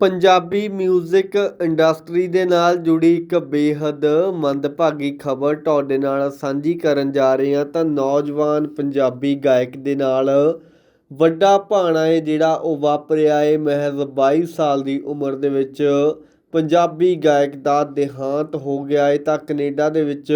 Punjabi 뮤직 industry ਦੇ ਨਾਲ ਜੁੜੀ ਇੱਕ ਬੇਹੱਦ ਮੰਦਭਾਗੀ ਖਬਰ ਤੁਹਾਡੇ ਨਾਲ ਸਾਂਝੀ ਕਰਨ ਜਾ ਰਹੇ ਹਾਂ, ਤਾਂ ਨੌਜਵਾਨ ਪੰਜਾਬੀ ਗਾਇਕ ਦੇ ਨਾਲ ਵੱਡਾ ਭਾਣਾ ਹੈ ਜਿਹੜਾ ਉਹ ਵਾਪਰਿਆ ਹੈ ਮਹਿਜ਼ 22 ਸਾਲ ਦੀ ਉਮਰ ਦੇ ਵਿੱਚ। ਪੰਜਾਬੀ ਗਾਇਕ ਦਾ ਦੇਹਾਂਤ ਹੋ ਗਿਆ ਹੈ ਤਾਂ ਕੈਨੇਡਾ ਦੇ ਵਿੱਚ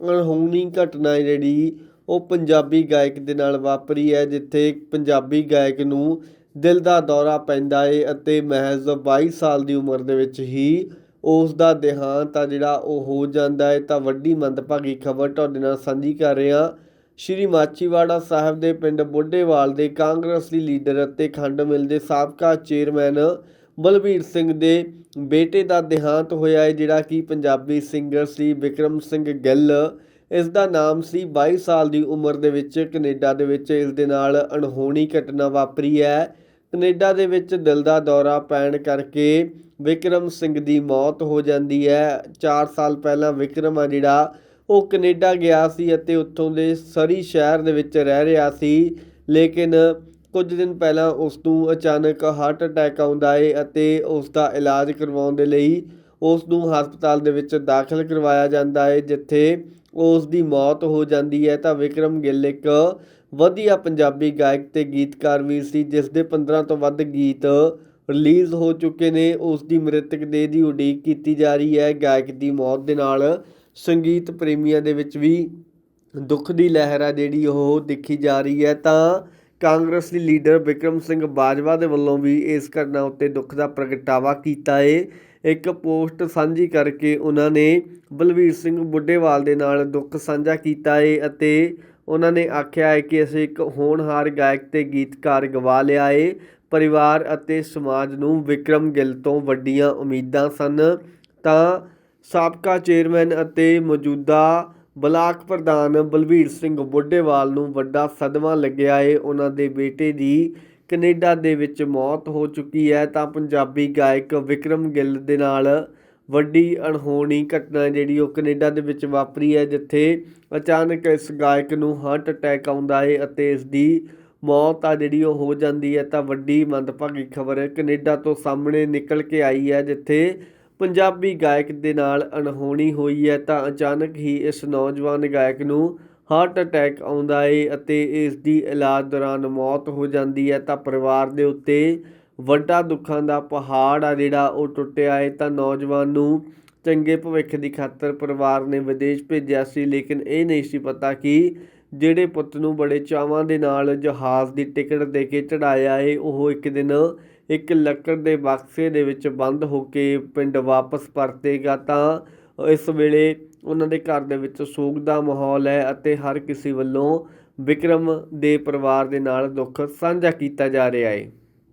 ਅਣਹੋਣੀ ਘਟਨਾ ਹੈ ਜਿਹੜੀ ਉਹ ਪੰਜਾਬੀ ਗਾਇਕ ਦੇ ਨਾਲ ਵਾਪਰੀ ਹੈ, ਜਿੱਥੇ ਪੰਜਾਬੀ ਗਾਇਕ ਨੂੰ ਦਿਲ ਦਾ ਦੌਰਾ ਪੈਂਦਾ ਏ ਅਤੇ ਮਹਿਜ਼ ਬਾਈ ਸਾਲ ਦੀ ਉਮਰ ਦੇ ਵਿੱਚ ਹੀ ਉਸ ਦਾ ਦੇਹਾਂਤ ਆ ਜਿਹੜਾ ਉਹ ਹੋ ਜਾਂਦਾ ਹੈ ਤਾਂ ਵੱਡੀ ਮੰਦਭਾਗੀ ਖਬਰ ਤੁਹਾਡੇ ਨਾਲ ਸਾਂਝੀ ਕਰ ਰਿਹਾ ਸ਼੍ਰੀ ਮਾਚੀਵਾੜਾ ਸਾਹਿਬ ਦੇ ਪਿੰਡ ਬੁੱਢੇਵਾਲ ਦੇ ਕਾਂਗਰਸੀ ਲੀਡਰ ਅਤੇ ਖੰਡ ਮਿਲ ਦੇ ਸਾਬਕਾ ਚੇਅਰਮੈਨ ਬਲਬੀਰ ਸਿੰਘ ਦੇ ਬੇਟੇ ਦਾ ਦੇਹਾਂਤ ਹੋਇਆ ਹੈ ਜਿਹੜਾ ਕਿ ਪੰਜਾਬੀ ਸਿੰਗਰ ਸੀ ਵਿਕਰਮ ਸਿੰਘ ਗਿੱਲ। ਇਸ ਦਾ ਨਾਮ ਸੀ 22 ਸਾਲ ਦੀ ਉਮਰ ਦੇ ਵਿੱਚ ਕੈਨੇਡਾ ਦੇ ਵਿੱਚ ਇਸ ਦੇ ਨਾਲ ਅਣਹੋਣੀ ਘਟਨਾ ਵਾਪਰੀ ਹੈ। ਕੈਨੇਡਾ ਦੇ ਵਿੱਚ ਦਿਲ ਦਾ ਦੌਰਾ ਪੈਣ ਕਰਕੇ ਵਿਕਰਮ ਸਿੰਘ ਦੀ ਮੌਤ ਹੋ ਜਾਂਦੀ ਹੈ। 4 ਸਾਲ ਪਹਿਲਾਂ ਵਿਕਰਮ ਆ ਜਿਹੜਾ, ਉਹ ਕੈਨੇਡਾ ਗਿਆ ਸੀ ਅਤੇ ਉੱਥੋਂ ਦੇ ਸਰੀ ਸ਼ਹਿਰ ਦੇ ਵਿੱਚ ਰਹਿ ਰਿਹਾ ਸੀ। ਲੇਕਿਨ ਕੁਝ ਦਿਨ ਪਹਿਲਾਂ ਉਸ ਨੂੰ ਅਚਾਨਕ ਹਾਰਟ ਅਟੈਕ ਆਉਂਦਾ ਏ ਅਤੇ ਉਸ ਦਾ ਇਲਾਜ ਕਰਵਾਉਣ ਦੇ ਲਈ ਉਸ ਨੂੰ ਹਸਪਤਾਲ ਦੇ ਵਿੱਚ ਦਾਖਲ ਕਰਵਾਇਆ ਜਾਂਦਾ ਏ, ਜਿੱਥੇ ਉਸ ਦੀ ਮੌਤ ਹੋ ਜਾਂਦੀ ਹੈ ਤਾਂ ਵਿਕਰਮ ਗਿੱਲ ਇੱਕ ਵਧੀਆ ਪੰਜਾਬੀ ਗਾਇਕ ਤੇ ਗੀਤਕਾਰ ਵੀ ਸੀ ਜਿਸ ਦੇ 15 ਤੋਂ ਵੱਧ ਗੀਤ ਰਿਲੀਜ਼ ਹੋ ਚੁੱਕੇ ਨੇ। ਉਸ ਦੀ ਮ੍ਰਿਤਕ ਦੇਹ ਦੀ ਉਡੀਕ ਕੀਤੀ ਜਾ ਰਹੀ ਹੈ। ਗਾਇਕ ਦੀ ਮੌਤ ਦੇ ਨਾਲ ਸੰਗੀਤ ਪ੍ਰੇਮੀਆਂ ਦੇ ਵਿੱਚ ਵੀ ਦੁੱਖ ਦੀ ਲਹਿਰ ਆ ਜਿਹੜੀ ਉਹ ਦੇਖੀ ਜਾ ਰਹੀ ਹੈ ਤਾਂ ਕਾਂਗਰਸੀ ਲੀਡਰ ਵਿਕਰਮ ਸਿੰਘ ਬਾਜਵਾ ਦੇ ਵੱਲੋਂ ਵੀ ਇਸ ਘਟਨਾ ਉੱਤੇ ਦੁੱਖ ਦਾ ਪ੍ਰਗਟਾਵਾ ਕੀਤਾ ਹੈ ਇੱਕ ਪੋਸਟ ਸਾਂਝੀ ਕਰਕੇ ਉਹਨਾਂ ਨੇ ਬਲਵੀਰ ਸਿੰਘ ਬੁੱਢੇਵਾਲ ਦੇ ਨਾਲ ਦੁੱਖ ਸਾਂਝਾ ਕੀਤਾ ਹੈ ਅਤੇ ਉਹਨਾਂ ਨੇ ਆਖਿਆ ਹੈ ਕਿ ਅਸੀਂ ਇੱਕ ਹੋਣਹਾਰ ਗਾਇਕ ਤੇ ਗੀਤਕਾਰ ਗਵਾ ਲਿਆ ਏ। ਪਰਿਵਾਰ ਅਤੇ ਸਮਾਜ ਨੂੰ ਵਿਕਰਮ ਗਿੱਲ ਤੋਂ ਵੱਡੀਆਂ ਉਮੀਦਾਂ ਸਨ। ਤਾਂ ਸਾਬਕਾ ਚੇਅਰਮੈਨ ਅਤੇ ਮੌਜੂਦਾ ਬਲਾਕ ਪ੍ਰਧਾਨ ਬਲਵੀਰ ਸਿੰਘ ਬੁੱਢੇਵਾਲ ਨੂੰ ਵੱਡਾ ਸਦਮਾ ਲੱਗਿਆ ਏ। ਉਹਨਾਂ ਦੇ ਬੇਟੇ ਦੀ ਕੈਨੇਡਾ ਦੇ ਵਿੱਚ ਮੌਤ ਹੋ ਚੁੱਕੀ ਹੈ, ਤਾਂ ਪੰਜਾਬੀ ਗਾਇਕ ਵਿਕਰਮ ਗਿੱਲ ਦੇ ਨਾਲ ਵੱਡੀ ਅਣਹੋਣੀ ਘਟਨਾ ਜਿਹੜੀ ਉਹ ਕੈਨੇਡਾ ਦੇ ਵਿੱਚ ਵਾਪਰੀ ਹੈ, ਜਿੱਥੇ ਅਚਾਨਕ ਇਸ ਗਾਇਕ ਨੂੰ ਹਾਰਟ ਅਟੈਕ ਆਉਂਦਾ ਹੈ ਅਤੇ ਇਸ ਦੀ ਮੌਤ ਆ ਜਿਹੜੀ ਉਹ ਹੋ ਜਾਂਦੀ ਹੈ, ਤਾਂ ਵੱਡੀ ਮੰਦਭਾਗੀ ਖਬਰ ਕੈਨੇਡਾ ਤੋਂ ਸਾਹਮਣੇ ਨਿਕਲ ਕੇ ਆਈ ਹੈ, ਜਿੱਥੇ ਪੰਜਾਬੀ ਗਾਇਕ ਦੇ ਨਾਲ ਅਣਹੋਣੀ ਹੋਈ ਹੈ, ਤਾਂ ਅਚਾਨਕ ਹੀ ਇਸ ਨੌਜਵਾਨ ਗਾਇਕ ਨੂੰ ਹਾਰਟ ਅਟੈਕ ਆਉਂਦਾ ਹੈ ਅਤੇ ਇਸ ਦੀ ਇਲਾਜ ਦੌਰਾਨ ਮੌਤ ਹੋ ਜਾਂਦੀ ਹੈ ਤਾਂ ਪਰਿਵਾਰ ਦੇ ਉੱਤੇ ਵੱਡਾ ਦੁੱਖਾਂ ਦਾ ਪਹਾੜ ਆ ਜਿਹੜਾ ਉਹ ਟੁੱਟਿਆ ਹੈ ਤਾਂ ਨੌਜਵਾਨ ਨੂੰ ਚੰਗੇ ਭਵਿੱਖ ਦੀ ਖਾਤਰ ਪਰਿਵਾਰ ਨੇ ਵਿਦੇਸ਼ ਭੇਜਿਆ ਸੀ, ਲੇਕਿਨ ਇਹ ਨਹੀਂ ਸੀ ਪਤਾ ਕਿ ਜਿਹੜੇ ਪੁੱਤ ਨੂੰ ਬੜੇ ਚਾਵਾਂ ਦੇ ਨਾਲ ਜਹਾਜ਼ ਦੀ ਟਿਕਟ ਦੇ ਕੇ ਚੜਾਇਆ ਏ, ਉਹ ਇੱਕ ਦਿਨ ਇੱਕ ਲੱਕੜ ਦੇ ਬਕਸੇ ਦੇ ਵਿੱਚ ਬੰਦ ਹੋ ਕੇ ਪਿੰਡ ਵਾਪਸ ਪਰਤੇਗਾ ਤਾਂ ਇਸ ਵੇਲੇ ਉਹਨਾਂ ਦੇ ਘਰ ਦੇ ਵਿੱਚ ਸੋਗ ਦਾ ਮਾਹੌਲ ਹੈ ਅਤੇ ਹਰ ਕਿਸੇ ਵੱਲੋਂ ਵਿਕਰਮ ਦੇ ਪਰਿਵਾਰ ਦੇ ਨਾਲ ਦੁੱਖ ਸਾਂਝਾ ਕੀਤਾ ਜਾ ਰਿਹਾ ਹੈ।